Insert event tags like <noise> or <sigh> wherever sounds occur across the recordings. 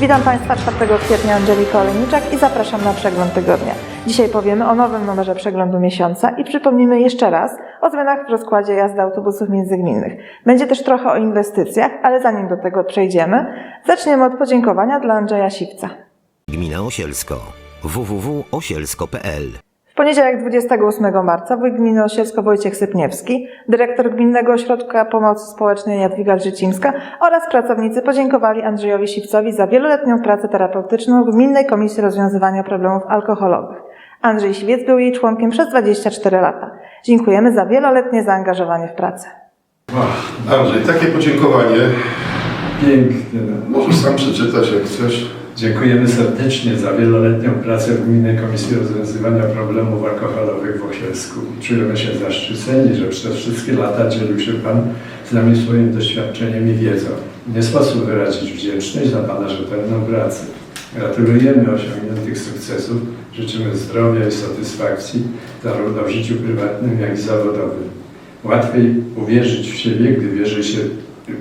Witam Państwa 4 kwietnia, Angelika Olejniczak i zapraszam na przegląd tygodnia. Dzisiaj powiemy o nowym numerze przeglądu miesiąca i przypomnimy jeszcze raz o zmianach w rozkładzie jazdy autobusów międzygminnych. Będzie też trochę o inwestycjach, ale zanim do tego przejdziemy, zaczniemy od podziękowania dla Andrzeja Siwca. Gmina Osielsko www.osielsko.pl poniedziałek 28 marca wójt gminy Osielsko Wojciech Sypniewski, dyrektor Gminnego Ośrodka Pomocy Społecznej Jadwiga Życimska oraz pracownicy podziękowali Andrzejowi Siwcowi za wieloletnią pracę terapeutyczną w Gminnej Komisji Rozwiązywania Problemów Alkoholowych. Andrzej Siwiec był jej członkiem przez 24 lata. Dziękujemy za wieloletnie zaangażowanie w pracę. Andrzej, takie podziękowanie. Piękne. Możesz sam przeczytać, jak chcesz. Dziękujemy serdecznie za wieloletnią pracę w Gminnej Komisji Rozwiązywania Problemów Alkoholowych w Osielsku. Czujemy się zaszczyceni, że przez wszystkie lata dzielił się Pan z nami swoim doświadczeniem i wiedzą. Nie sposób wyrazić wdzięczność za Pana rzetelną pracę. Gratulujemy osiągniętych sukcesów, życzymy zdrowia i satysfakcji zarówno w życiu prywatnym, jak i zawodowym. Łatwiej uwierzyć w siebie, gdy wierzy, się,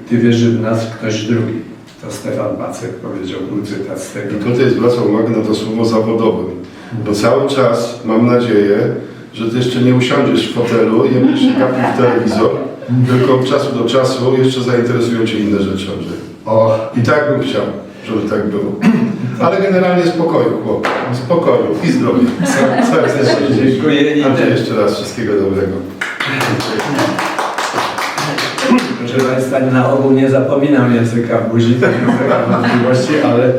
gdy wierzy w nas ktoś drugi. To Stefan Bacek powiedział, był cytat z tego. I tutaj zwracam uwagę na to słowo zawodowym. Bo cały czas mam nadzieję, że ty jeszcze nie usiądziesz w fotelu i nie będziesz się gapił w telewizor, tylko od czasu do czasu jeszcze zainteresują cię inne rzeczy, Andrzej. O, i tak bym chciał, żeby tak było. Ale generalnie spokoju, chłop. Spokoju i zdrowia. Serdecznie Dziękuję Andrzej, jeszcze raz wszystkiego dobrego. <laughs> Proszę Państwa, na ogół nie zapominam języka buzi, tak języka możliwości, ale e,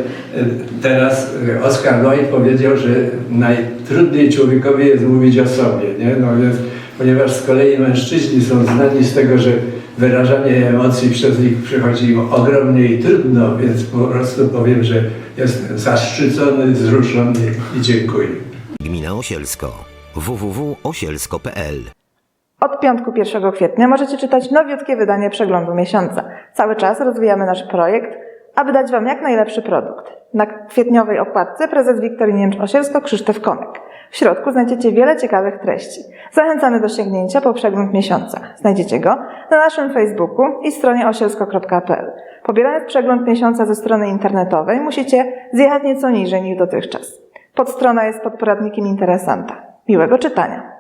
teraz e, Oskar Lloyd powiedział, że najtrudniej człowiekowi jest mówić o sobie, nie? No więc, ponieważ z kolei mężczyźni są znani z tego, że wyrażanie emocji przez nich przychodzi im ogromnie i trudno, więc po prostu powiem, że jestem zaszczycony, wzruszony i dziękuję. Gmina Osielsko www.osielsko.pl Od piątku 1 kwietnia możecie czytać nowiutkie wydanie przeglądu miesiąca. Cały czas rozwijamy nasz projekt, aby dać Wam jak najlepszy produkt. Na kwietniowej okładce prezes Wiktorii Niemcz-Osielsko Krzysztof Konek. W środku znajdziecie wiele ciekawych treści. Zachęcamy do sięgnięcia po przegląd miesiąca. Znajdziecie go na naszym Facebooku i stronie osielsko.pl. Pobierając przegląd miesiąca ze strony internetowej musicie zjechać nieco niżej niż dotychczas. Podstrona jest pod poradnikiem interesanta. Miłego czytania!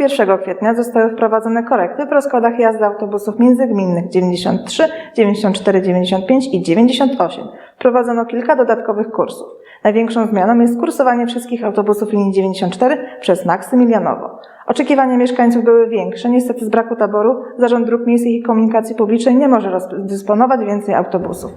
Od piątku 1 kwietnia zostały wprowadzone korekty w rozkładach jazdy autobusów międzygminnych 93, 94, 95 i 98. Wprowadzono kilka dodatkowych kursów. Największą zmianą jest kursowanie wszystkich autobusów linii 94 przez Maksymilianowo. Oczekiwania mieszkańców były większe, niestety z braku taboru Zarząd Dróg Miejskich i Komunikacji Publicznej nie może rozdysponować więcej autobusów.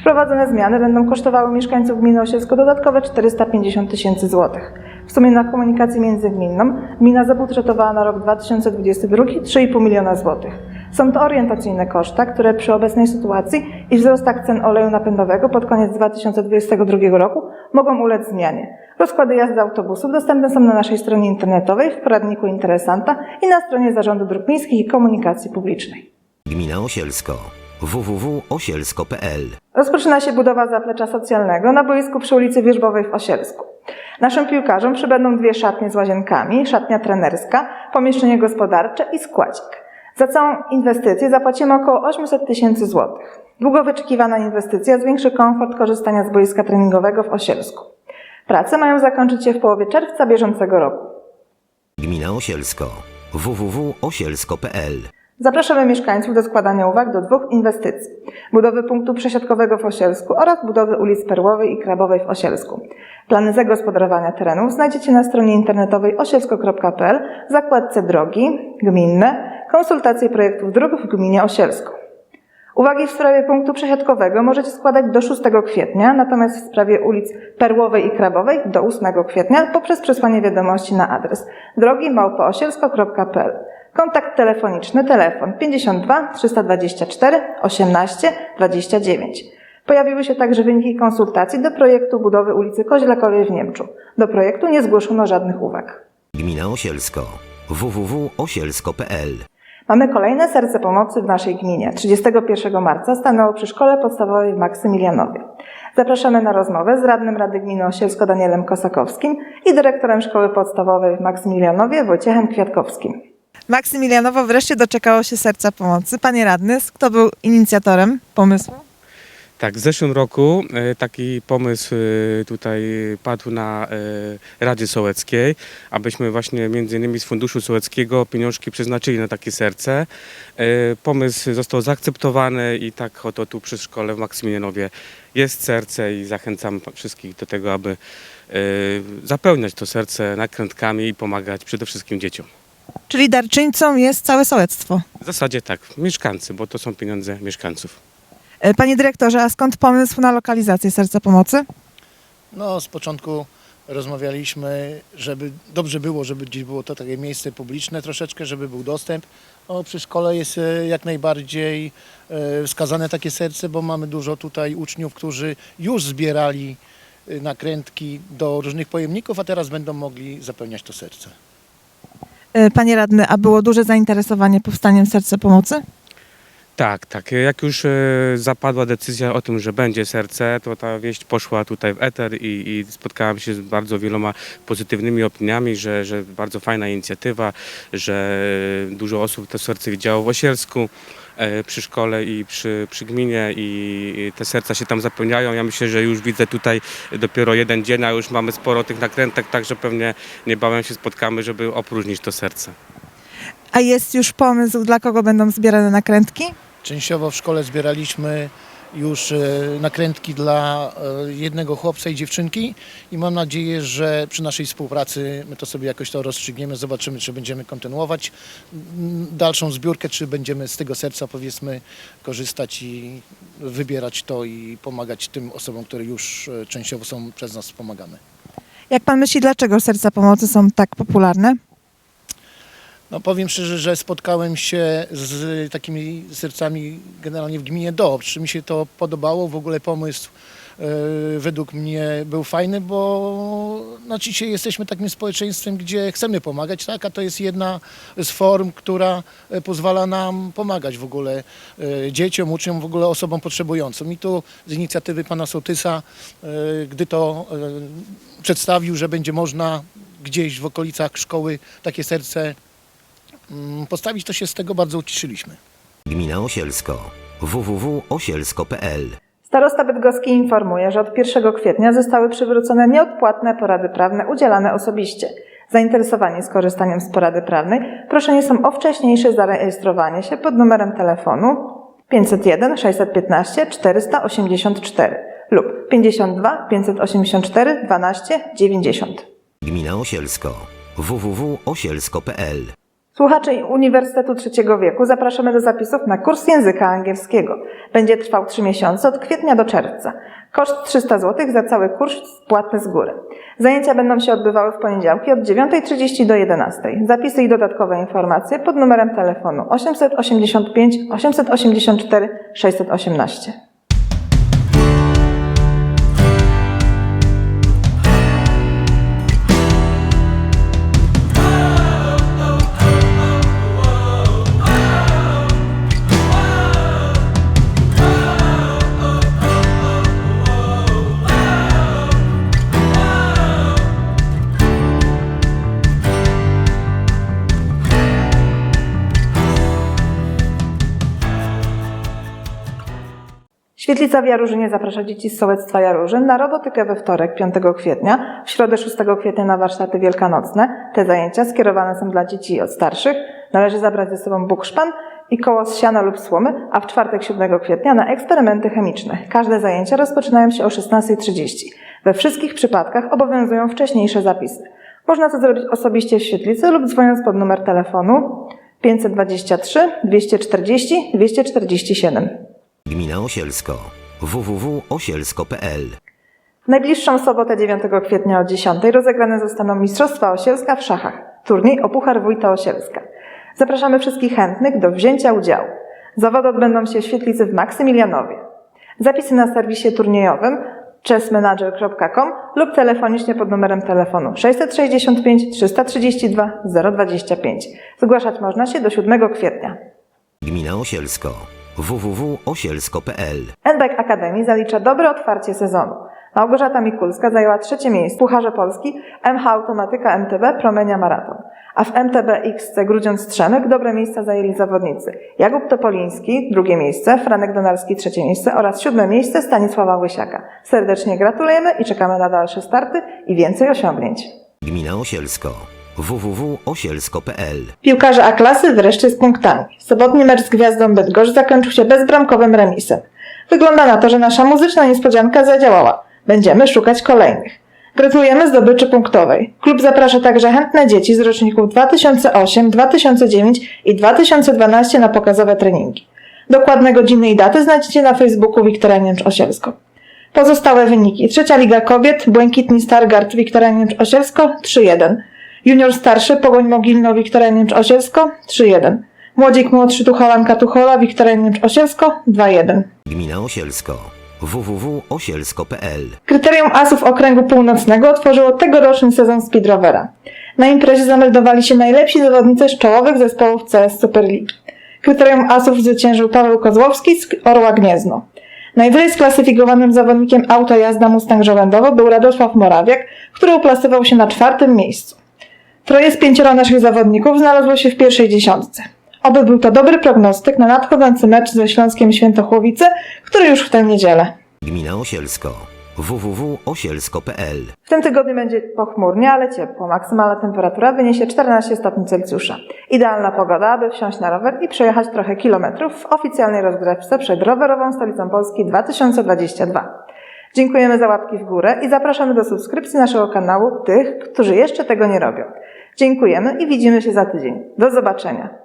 Wprowadzone zmiany będą kosztowały mieszkańców gminy Osielsko dodatkowe 450 tysięcy złotych. W sumie na komunikację międzygminną gmina zabudżetowała na rok 2022 3,5 miliona złotych. Są to orientacyjne koszta, które przy obecnej sytuacji i wzrostach cen oleju napędowego pod koniec 2022 roku mogą ulec zmianie. Rozkłady jazdy autobusów dostępne są na naszej stronie internetowej, w poradniku interesanta i na stronie Zarządu Dróg Miejskich i Komunikacji Publicznej. Gmina Osielsko www.osielsko.pl Rozpoczyna się budowa zaplecza socjalnego na boisku przy ulicy Wierzbowej w Osielsku. Naszym piłkarzom przybędą dwie szatnie z łazienkami, szatnia trenerska, pomieszczenie gospodarcze i składzik. Za całą inwestycję zapłacimy około 800 tysięcy złotych. Długo wyczekiwana inwestycja zwiększy komfort korzystania z boiska treningowego w Osielsku. Prace mają zakończyć się w połowie czerwca bieżącego roku. Gmina Osielsko www.osielsko.pl Zapraszamy mieszkańców do składania uwag do dwóch inwestycji. Budowy punktu przesiadkowego w Osielsku oraz budowy ulic Perłowej i Krabowej w Osielsku. Plany zagospodarowania terenów znajdziecie na stronie internetowej osielsko.pl zakładce Drogi, Gminne, konsultacje projektów dróg w gminie Osielsku. Uwagi w sprawie punktu przesiadkowego możecie składać do 6 kwietnia, natomiast w sprawie ulic Perłowej i Krabowej do 8 kwietnia poprzez przesłanie wiadomości na adres drogi małpoosielsko.pl. Kontakt telefoniczny telefon 52 324 18 29. Pojawiły się także wyniki konsultacji do projektu budowy ulicy Koźlakowej w Niemczu. Do projektu nie zgłoszono żadnych uwag. Gmina Osielsko www.osielsko.pl Mamy kolejne serce pomocy w naszej gminie. 31 marca stanęło przy szkole podstawowej w Maksymilianowie. Zapraszamy na rozmowę z radnym Rady Gminy Osielsko Danielem Kosakowskim i dyrektorem szkoły podstawowej w Maksymilianowie Wojciechem Kwiatkowskim. Maksymilianowo wreszcie doczekało się serca pomocy. Panie radny, kto był inicjatorem pomysłu? Tak, w zeszłym roku e, taki pomysł e, tutaj padł na e, Radzie Sołeckiej, abyśmy właśnie między innymi z Funduszu Sołeckiego pieniążki przeznaczyli na takie serce. Pomysł został zaakceptowany i tak oto tu przy szkole w Maksymilianowie jest serce i zachęcam wszystkich do tego, aby zapełniać to serce nakrętkami i pomagać przede wszystkim dzieciom. Czyli darczyńcą jest całe sołectwo. W zasadzie tak, mieszkańcy, bo to są pieniądze mieszkańców. E, Panie dyrektorze, a skąd pomysł na lokalizację serca pomocy? No, z początku rozmawialiśmy, żeby dobrze było, żeby gdzieś było to takie miejsce publiczne troszeczkę, żeby był dostęp. No, przy szkole jest e, jak najbardziej e, wskazane takie serce, bo mamy dużo tutaj uczniów, którzy już zbierali e, nakrętki do różnych pojemników, a teraz będą mogli zapełniać to serce. E, Panie radny, a było duże zainteresowanie powstaniem serca pomocy? Tak, tak. Jak już e, zapadła decyzja o tym, że będzie serce, to ta wieść poszła tutaj w eter i, i spotkałem się z bardzo wieloma pozytywnymi opiniami, że, że bardzo fajna inicjatywa, że dużo osób to serce widziało w Osielsku e, przy szkole i przy, przy gminie i te serca się tam zapełniają. Ja myślę, że już widzę tutaj dopiero jeden dzień, a już mamy sporo tych nakrętek, także pewnie niebawem się spotkamy, żeby opróżnić to serce. A jest już pomysł, dla kogo będą zbierane nakrętki? Częściowo w szkole zbieraliśmy już e, nakrętki dla e, jednego chłopca i dziewczynki i mam nadzieję, że przy naszej współpracy my to sobie jakoś to rozstrzygniemy, zobaczymy, czy będziemy kontynuować dalszą zbiórkę, czy będziemy z tego serca powiedzmy korzystać i wybierać to i pomagać tym osobom, które już e, częściowo są przez nas wspomagane. Jak pan myśli, dlaczego serca pomocy są tak popularne? No powiem szczerze, że spotkałem się z takimi sercami generalnie w gminie Dobrz. Mi się to podobało, w ogóle pomysł e, według mnie był fajny, bo no, dzisiaj jesteśmy takim społeczeństwem, gdzie chcemy pomagać, tak? a to jest jedna z form, która e, pozwala nam pomagać w ogóle e, dzieciom, uczniom, w ogóle osobom potrzebującym. I tu z inicjatywy pana Sołtysa, e, gdy to e, przedstawił, że będzie można gdzieś w okolicach szkoły takie serce postawić, to się z tego bardzo ucieszyliśmy. Gmina Osielsko. www.osielsko.pl Starosta Bydgoski informuje, że od 1 kwietnia zostały przywrócone nieodpłatne porady prawne udzielane osobiście. Zainteresowani skorzystaniem z porady prawnej proszeni są o wcześniejsze zarejestrowanie się pod numerem telefonu 501 615 484 lub 52 584 12 90. Gmina Osielsko. www.osielsko.pl Słuchacze Uniwersytetu Trzeciego Wieku zapraszamy do zapisów na kurs języka angielskiego. Będzie trwał 3 miesiące od kwietnia do czerwca. Koszt 300 zł za cały kurs płatny z góry. Zajęcia będą się odbywały w poniedziałki od 9.30 do 11.00. Zapisy i dodatkowe informacje pod numerem telefonu 885 884 618. Świetlica w Jarurzynie zaprasza dzieci z sołectwa Jarużyn na robotykę we wtorek 5 kwietnia, w środę 6 kwietnia na warsztaty wielkanocne. Te zajęcia skierowane są dla dzieci od starszych. Należy zabrać ze sobą bukszpan i koło z siana lub słomy, a w czwartek 7 kwietnia na eksperymenty chemiczne. Każde zajęcia rozpoczynają się o 16.30. We wszystkich przypadkach obowiązują wcześniejsze zapisy. Można to zrobić osobiście w świetlicy lub dzwoniąc pod numer telefonu 523 240 247. Gmina Osielsko. www.osielsko.pl W najbliższą sobotę 9 kwietnia o 10 rozegrane zostaną Mistrzostwa Osielska w szachach. Turniej o Puchar Wójta Osielska. Zapraszamy wszystkich chętnych do wzięcia udziału. Zawody odbędą się w świetlicy w Maksymilianowie. Zapisy na serwisie turniejowym chessmanager.com lub telefonicznie pod numerem telefonu 665 332 025. Zgłaszać można się do 7 kwietnia. Gmina Osielsko. www.osielsko.pl NBEK Akademii zalicza dobre otwarcie sezonu. Małgorzata Mikulska zajęła trzecie miejsce w Pucharze Polski MH Automatyka MTB Promenia Maraton. A w MTB XC Grudziądz Strzemyk dobre miejsca zajęli zawodnicy Jakub Topoliński, drugie miejsce, Franek Donalski, trzecie miejsce oraz siódme miejsce Stanisława Łysiaka. Serdecznie gratulujemy i czekamy na dalsze starty i więcej osiągnięć. Gmina Osielsko. www.osielsko.pl Piłkarze A-klasy wreszcie z punktami. Sobotni mecz z Gwiazdą Bydgoszcz zakończył się bezbramkowym remisem. Wygląda na to, że nasza muzyczna niespodzianka zadziałała. Będziemy szukać kolejnych. Gratulujemy zdobyczy punktowej. Klub zaprasza także chętne dzieci z roczników 2008, 2009 i 2012 na pokazowe treningi. Dokładne godziny i daty znajdziecie na Facebooku Wiktoria Niemcz Osielsko. Pozostałe wyniki. Trzecia Liga Kobiet, Błękitni Stargard Wiktoria Niemcz Osielsko 3-1. Junior starszy Pogoń Mogilno Wiktoria Niemcz Osielsko 3-1. Młodzik młodszy Tucholanka Tuchola Wiktoria Niemcz Osielsko 2-1. Gmina Osielsko. www.osielsko.pl Kryterium Asów Okręgu Północnego otworzyło tegoroczny sezon Speedrovera. Na imprezie zameldowali się najlepsi zawodnicy z czołowych zespołów CS Superligi. Kryterium Asów zwyciężył Paweł Kozłowski z Orła Gniezno. Najwyżej sklasyfikowanym zawodnikiem auto jazda Mustang Żołędowo był Radosław Morawiak, który uplasował się na czwartym miejscu. Troje z pięcioro naszych zawodników znalazło się w pierwszej dziesiątce. Oby był to dobry prognostyk na nadchodzący mecz ze Śląskiem Świętochłowice, który już w tę niedzielę. Gmina Osielsko. www.osielsko.pl W tym tygodniu będzie pochmurnie, ale ciepło. Maksymalna temperatura wyniesie 14 stopni Celsjusza. Idealna pogoda, aby wsiąść na rower i przejechać trochę kilometrów w oficjalnej rozgrywce przed rowerową stolicą Polski 2022. Dziękujemy za łapki w górę i zapraszamy do subskrypcji naszego kanału tych, którzy jeszcze tego nie robią. Dziękujemy i widzimy się za tydzień. Do zobaczenia.